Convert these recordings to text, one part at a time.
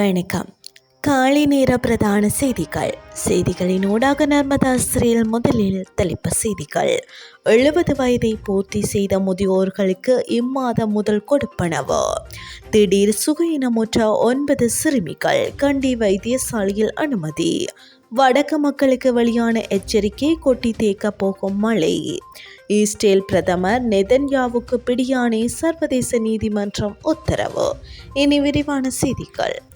வணக்கம். காலை நேர பிரதான செய்திகள். செய்திகளின் ஊடாக நர்மதா ஸ்ரீல் முதலில் தலைப்பு செய்திகள். எழுபது வயதை பூர்த்தி செய்த முதியோர்களுக்கு இம்மாதம் முதல் கொடுப்பனவு. திடீர் சுகையினமுற்ற ஒன்பது சிறுமிகள் கண்டி வைத்தியசாலையில் அனுமதி. வடக்கு மக்களுக்கு வெளியான எச்சரிக்கை கொட்டி தேக்க போகும் மழை. இஸ்ரேல் பிரதமர் நெதன்யாவுக்கு பிடியானே சர்வதேச நீதிமன்றம் உத்தரவு. இனி விரிவான செய்திகள்.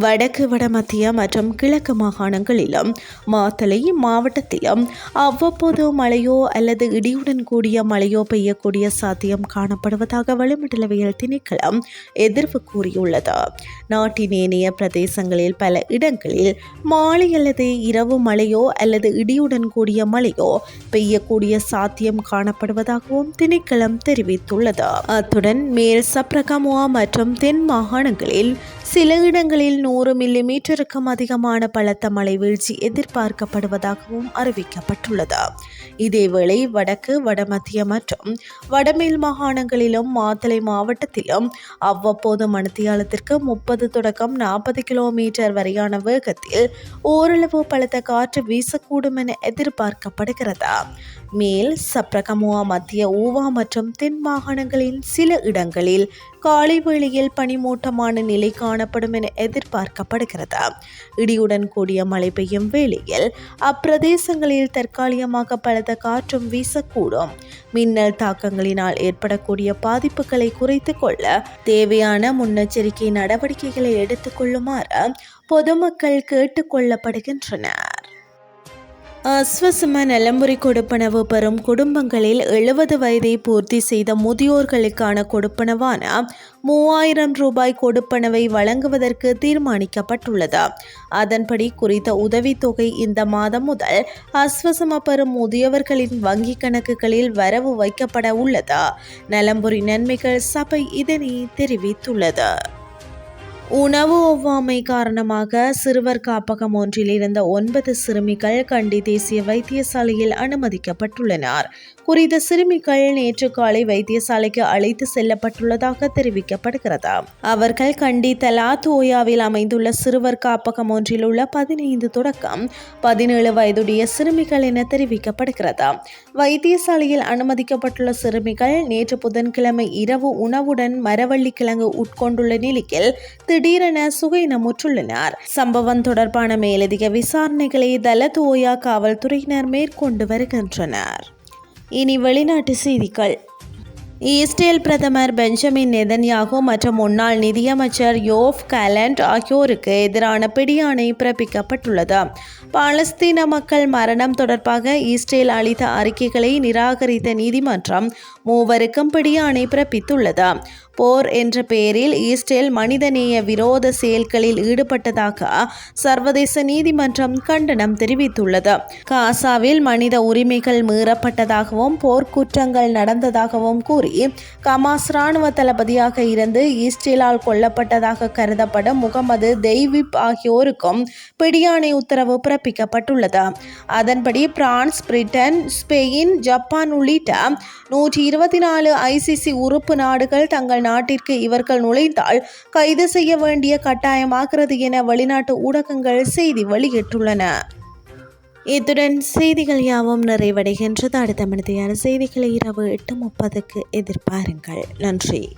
வடக்கு வடமத்திய மற்றும் கிழக்கு மாகாணங்களிலும் மாத்தளை மாவட்டத்திலும் அவ்வப்போது மழையோ அல்லது இடியுடன் கூடிய மழையோ பெய்யக்கூடிய சாத்தியம் காணப்படுவதாக வளிமண்டலவியல் திணைக்களம் எதிர்ப்பு கூறியுள்ளது. நாட்டின் ஏனைய பிரதேசங்களில் பல இடங்களில் மாலை அல்லது இரவு மழையோ அல்லது இடியுடன் கூடிய மழையோ பெய்யக்கூடிய சாத்தியம் காணப்படுவதாகவும் திணைக்களம் தெரிவித்துள்ளது. அத்துடன் மேல் சப்ரகமுவா மற்றும் தென் மாகாணங்களில் சில இடங்களில் நூறு மில்லி மீட்டருக்கும் அதிகமான பலத்த மழை வீழ்ச்சி எதிர்பார்க்கப்படுவதாகவும் அறிவிக்கப்பட்டுள்ளது. இதேவேளை வடக்கு வடமத்திய மற்றும் வடமேல் மாகாணங்களிலும் மாத்தளை மாவட்டத்திலும் அவ்வப்போது மணித்தியாலத்திற்கு முப்பது தொடக்கம் நாற்பது கிலோமீட்டர் வரையான வேகத்தில் ஓரளவு பலத்த காற்று வீசக்கூடும் என எதிர்பார்க்கப்படுகிறது. மேல் சப்ரகமுவா மத்திய ஊவா மற்றும் தென் மாகாணங்களின் சில இடங்களில் காலை வேளையில் பனிமூட்டமான நிலை காணப்படும் என எதிர்பார்க்கப்படுகிறது இடியுடன் கூடிய மழை பெய்யும் வேளையில் அப்பிரதேசங்களில் தற்காலிகமாக பலத்த காற்றும் வீசக்கூடும். மின்னல் தாக்கங்களினால் ஏற்படக்கூடிய பாதிப்புகளை குறைத்து கொள்ள தேவையான முன்னெச்சரிக்கை நடவடிக்கைகளை எடுத்துக்கொள்ளுமாறு பொதுமக்கள் கேட்டுக்கொள்ளப்படுகின்றனர் அஸ்வசம நலம்புரி கொடுப்பனவு பெறும் குடும்பங்களில் எழுபது வயதை பூர்த்தி செய்த முதியோர்களுக்கான கொடுப்பனவான மூவாயிரம் ரூபாய் கொடுப்பனவை வழங்குவதற்கு தீர்மானிக்கப்பட்டுள்ளது. அதன்படி குறித்த உதவித்தொகை இந்த மாதம் முதல் அஸ்வசம பெறும் முதியவர்களின் வங்கிக் கணக்குகளில் வரவு வைக்கப்பட உள்ளது. நலம்புரி நன்மைகள் சபை இதனை தெரிவித்துள்ளது. உணவு ஒவ்வாமை காரணமாக சிறுவர் காப்பகம் ஒன்றில் இருந்த ஒன்பது சிறுமிகள் கண்டி தேசிய வைத்தியசாலையில் அனுமதிக்கப்பட்டுள்ளனர். குறித்த சிறுமிகள் நேற்று காலை வைத்தியசாலைக்கு அழைத்து செல்லப்பட்டுள்ளதாக தெரிவிக்கப்படுகிறது. அவர்கள் கண்டி தலாத் ஓயாவில் அமைந்துள்ள சிறுவர் காப்பகம் ஒன்றில் உள்ள பதினைந்து தொடக்கம் பதினேழு வயதுடைய சிறுமிகள் என தெரிவிக்கப்படுகிறது. வைத்தியசாலையில் அனுமதிக்கப்பட்டுள்ள சிறுமிகள் நேற்று புதன்கிழமை இரவு உணவுடன் மரவள்ளி கிழங்கு உட்கொண்டுள்ள நிலையில் திடீரென சுகையினமுற்றுள்ளனர் சம்பவம் தொடர்பான மேலதிக விசாரணைகளை தலத் ஓயா காவல்துறையினர் மேற்கொண்டு வருகின்றனர். இனி வெளிநாட்டு செய்திகள். இஸ்ரேல் பிரதமர் பெஞ்சமின் நெதன்யாகு மற்றும் முன்னாள் நிதியமைச்சர் யோஃப் கலண்ட் ஆகியோருக்கு எதிரான பிடியாணை பிறப்பிக்கப்பட்டுள்ளது. பாலஸ்தீன மக்கள் மரணம் தொடர்பாக இஸ்ரேல் அளித்த அறிக்கைகளை நிராகரித்த நீதிமன்றம் மூவருக்கும் பிடியாணை பிறப்பித்துள்ளது? போர் என்ற பெயரில் ஈஸ்டேல் மனிதநேய விரோத செயல்களில் ஈடுபட்டதாக சர்வதேச நீதிமன்றம் கண்டனம் தெரிவித்துள்ளது. காசாவில் மனித உரிமைகள் மீறப்பட்டதாகவும் போர்க்குற்றங்கள் நடந்ததாகவும் கூறி கமாஸ் ராணுவ தளபதியாக இருந்து ஈஸ்டேலால் கொல்லப்பட்டதாக கருதப்படும் முகமது தெய்விப் ஆகியோருக்கும் பிடியாணை உத்தரவு பிறப்பிக்கப்பட்டுள்ளது. அதன்படி பிரான்ஸ் பிரிட்டன் ஸ்பெயின் ஜப்பான் உள்ளிட்ட நூற்றி இருபத்தி நாலு ஐசிசி உறுப்பு நாடுகள் தங்கள் நாட்டிற்கு இவர்கள் நுழைந்தால் கைது செய்ய வேண்டிய கட்டாயமாகிறது என வெளிநாட்டு ஊடகங்கள் செய்தி வெளியிட்டுள்ளன. இத்துடன் செய்திகள் யாவும் நிறைவடைகின்றது. அடுத்த மனிதையான செய்திகளை இரவு எட்டு முப்பதுக்கு எதிர்பாருங்கள். நன்றி.